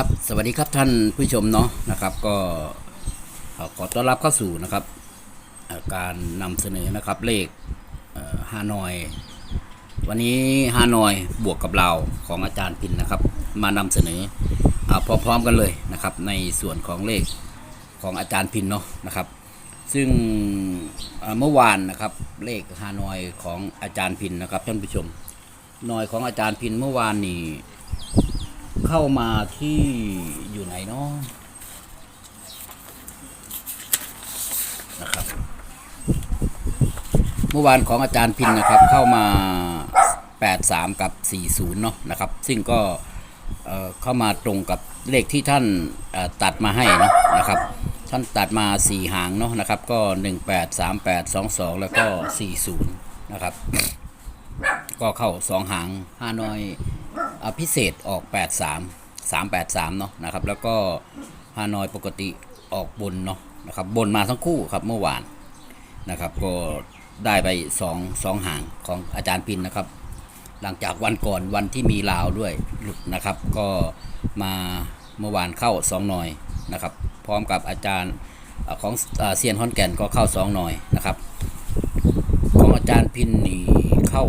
ครับสวัสดีครับท่านผู้ชมเนาะนะครับ ก็ขอต้อนรับเข้าสู่นะครับการนำเสนอนะครับเลขฮานอย วันนี้ฮานอยบวกกับเราของอาจารย์พินนะครับ มานำเสนอเอพร้อมๆกันเลยนะครับ ในส่วนของเลขของอาจารย์พินเนาะนะครับ ซึ่งเอ่อเมื่อวานนะครับเลขฮานอยของอาจารย์พินนะครับท่านผู้ชมหน่อยของอาจารย์พินเมื่อวานนี่ เข้ามาที่อยู่ไหนเนาะนะครับ เมื่อวานของอาจารย์พินนะครับ เข้ามา 83 กับ 40 เนาะนะครับ ซึ่งก็เอ่อเข้ามาตรงกับเลขที่ท่านตัดมาให้เนาะนะครับ ท่านตัดมา 4 หางเนาะนะครับ ก็ 18 38 22 แล้วก็ 40 นะครับ ก็เข้า 2 หางห้าน้อย พิเศษออก 83 383 เนาะนะครับ แล้วก็ฮานอยปกติออกบนเนาะนะครับบนมาทั้งคู่ครับเมื่อวานนะครับ ก็ได้ไป2 2หางของอาจารย์พินนะครับ หลังจากวันก่อนวันที่มีลาวด้วยหลุดนะครับ ก็มาเมื่อวานเข้า 2 หน่อยนะครับ พร้อมกับอาจารย์ของเซียนฮอนแก่นก็เข้า 2 หน่อยนะครับ ของอาจารย์พินนี่เข้า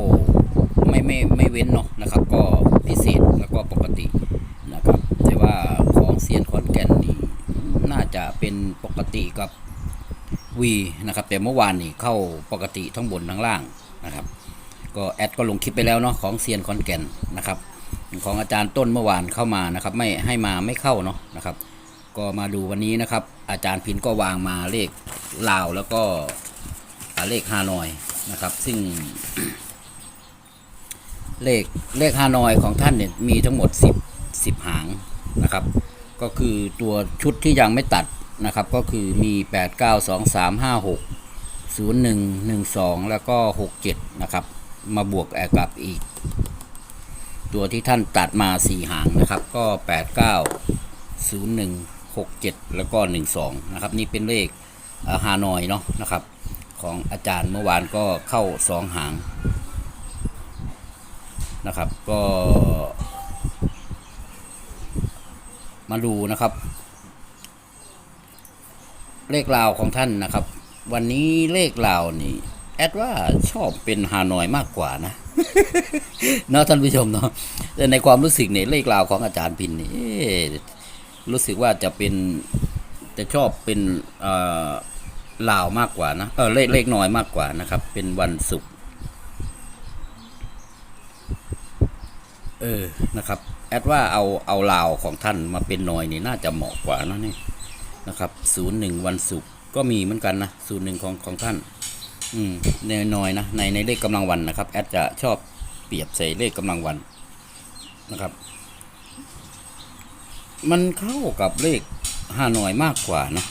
ไม่ไม่เว้นเนาะนะครับ ก็พิเศษแล้วก็ปกตินะครับ แต่ว่าของเซียนขอนแก่นนี่น่าจะเป็นปกติกับวีนะครับแต่เมื่อวานนี่เข้าปกติทั้งบนทั้งล่างนะครับ ก็แอดก็ลงคลิปไปแล้วเนาะของเซียนขอนแก่นนะครับ ของอาจารย์ต้นเมื่อวานเข้ามานะครับ ไม่ให้มาไม่เข้าเนาะนะครับ ก็มาดูวันนี้นะครับ อาจารย์พินก็วางมาเลขลาวแล้วก็เลขฮานอยนะครับ ซึ่ง เลขเลขฮานอยของท่านเนี่ยมีทั้งหมด 10 10 หางนะครับ ก็คือตัวชุดที่ยังไม่ตัดนะครับ ก็คือมี 8 9 2 3 5 6 0 1 1 2 แล้วก็ 6 7 นะครับ มาบวกแอกับอีก ตัวที่ท่านตัดมา 4 หางนะครับ ก็ 8 9 0 1 6 7 แล้วก็ 1 2 นะครับ นี่เป็นเลขฮานอยเนาะนะครับ ของอาจารย์เมื่อวานก็เข้าสองหาง นะครับ ก็มาดูนะครับ เลขราวของท่านนะครับ วันนี้เลขราวนี่ แอดว่าชอบเป็นฮานอยมากกว่านะเนาะท่านผู้ชมเนาะแต่ในความรู้สึกเนี่ยเลขราวของอาจารย์พินนี่รู้สึกว่าจะเป็นจะชอบเป็นเอ่อลาวมากกว่านะเออเลขเลขน้อยมากกว่านะครับ เป็นวันศุกร์ เออนะครับ แอดว่าเอาเอาลาวของท่านมาเป็นหน้อยนี่น่าจะเหมาะกว่านะนี่นะครับศูนย์หนึ่งวันศุกร์ก็มีเหมือนกันนะศูนย์หนึ่งของของท่าน อืมในหน้อยนะในในเลขกำลังวันนะครับ แอดจะชอบเปรียบใส่เลขกำลังวันนะครับ มันเข้ากับเลขห้าหน้อยมากกว่านะ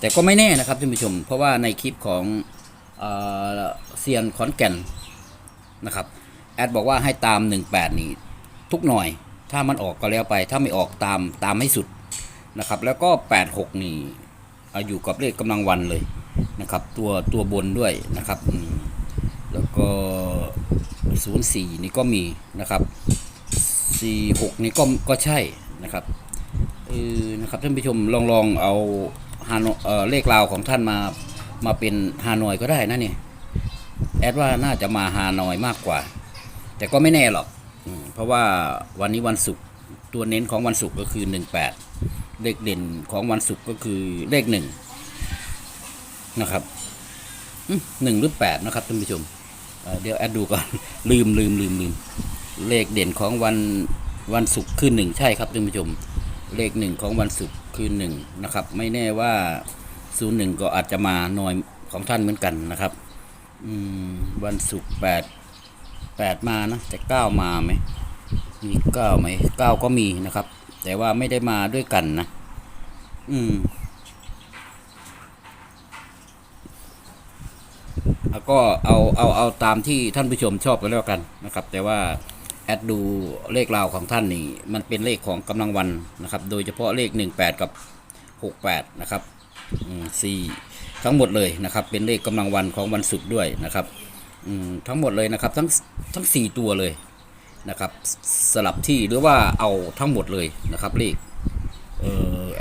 แต่ก็ไม่แน่นะครับท่านผู้ชม เพราะว่าในคลิปของเอ่อเซียนขอนแก่นนะครับ แอดบอกว่าให้ตาม 18 นี่ ทุกหน่อยถ้ามันออกก็แล้วไป ถ้าไม่ออกตามตามให้สุดนะครับ แล้วก็ 86 นี่เอาอยู่กับเลขกำลังวันเลยนะครับ ตัวตัวบนด้วยนะครับ แล้วก็ 04 นี่ก็มีนะครับ 46 นี่ก็ก็ใช่นะครับเออนะครับท่านผู้ชมลองลองเอาฮานอเออเลขราวของท่านมามาเป็นฮานอยก็ได้นะเนี่ยแอดว่าน่าจะมาฮานอยมากกว่า แต่ก็ไม่แน่หรอก เพราะว่าวันนี้วันศุกร์ตัวเน้นของวันศุกร์ก็คือ 18 เลขเด่นของวันศุกร์ก็คือเลขหนึ่งนะครับหนึ่งหรือแปดนะครับท่านผู้ชมเเดี๋ยวแอดดูก่อน ลืมลืมลืมลืมเลขเด่นของวันวันศุกร์คือหนึ่งใช่ครับท่านผู้ชม เลขหนึ่งของวันศุกร์คือหนึ่งนะครับ ไม่แน่ว่าศูนย์หนึ่งก็อาจจะมาหน่อยของท่านเหมือนกันนะครับวันศุกร์แปด แปดมานะแต่เก้ามาไหมมีเก้าไหมเก้าก็มีนะครับ แต่ว่าไม่ได้มาด้วยกันนะ อืมแล้วก็เอาเอาเอาตามที่ท่านผู้ชมชอบกันแล้วกันนะครับ แต่ว่าแอดดูเลขราวของท่านนี่ มันเป็นเลขของกำลังวันนะครับ โดยเฉพาะเลข 18 กับ 68 นะครับอืมสี่ทั้งหมดเลยนะครับ เป็นเลขกำลังวันของวันศุกร์ด้วยนะครับ ทั้งหมดเลยนะครับทั้งทั้ง 4 ตัวเลยนะครับสลับที่หรือว่าเอาทั้งหมดเลยนะครับเลข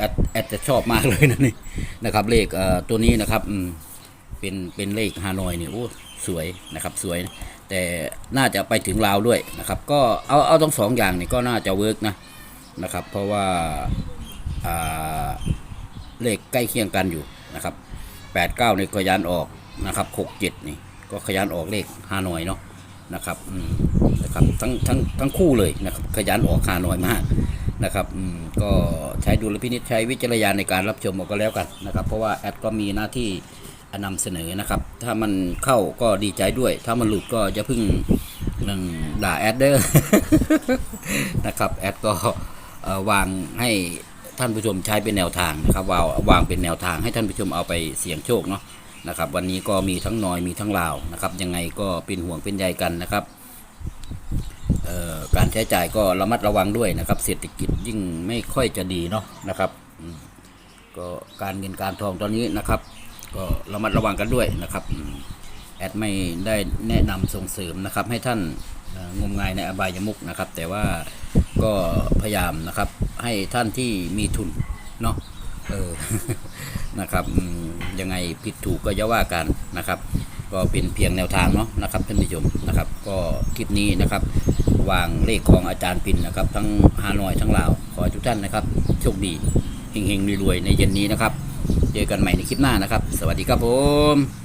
ดแอดจะชอบมากเลยนะนี่นะครับเลขเอ่อตัวนี้นะครับเป็นเป็นเลขฮานอยเนี่ยโอ้สวยนะครับสวย แต่น่าจะไปถึงลาวด้วยนะครับ ก็เอาเอาทั้งสองอย่างนี่ก็น่าจะเวิร์กนะนะครับ เพราะว่าอ่าเลขใกล้เคียงกันอยู่นะครับแปดเก้านี่ก็ยันออกนะครับหกเจ็ดนี่ ก็ขยันออกเลขฮานอยเนาะนะครับนะครับทั้งทั้งทั้งคู่เลยนะครับขยันออกฮานอยมากนะครับก็ใช้ดุลพินิจใช้วิจารณญาณในการรับชมก็แล้วกันนะครับ เพราะว่าแอดก็มีหน้าที่นำเสนอนะครับ ถ้ามันเข้าก็ดีใจด้วย ถ้ามันหลุดก็อย่าเพิ่งหนึ่งด่าแอดเดอร์นะครับแอดก็วางให้ท่านผู้ชมใช้เป็นแนวทางนะครับวางวางเป็นแนวทางให้ท่านผู้ชมเอาไปเสี่ยงโชคเนาะ นะครับ วันนี้ก็มีทั้งนอยมีทั้งลาวนะครับ ยังไงก็เป็นห่วงเป็นใยกันนะครับการใช้จ่ายก็ระมัดระวังด้วยนะครับ เศรษฐกิจยิ่งไม่ค่อยจะดีเนาะนะครับก็การเงินการทองตอนนี้นะครับ ก็ระมัดระวังกันด้วยนะครับแอดไม่ได้แนะนำส่งเสริมนะครับ ให้ท่านงมงายในอบายมุกนะครับ แต่ว่าก็พยายามนะครับ ให้ท่านที่มีทุนเนาะเออนะครับ ยังไงผิดถูกก็อย่าว่ากันนะครับ ก็เป็นเพียงแนวทางเนาะนะครับท่านผู้ชมนะครับ ก็คลิปนี้นะครับ วางเลขของอาจารย์ปินนะครับ ทั้งฮานอยทั้งลาวขอทุกท่านนะครับโชคดีเฮงๆรวยๆในเย็นนี้นะครับ เจอกันใหม่ในคลิปหน้านะครับ สวัสดีครับผม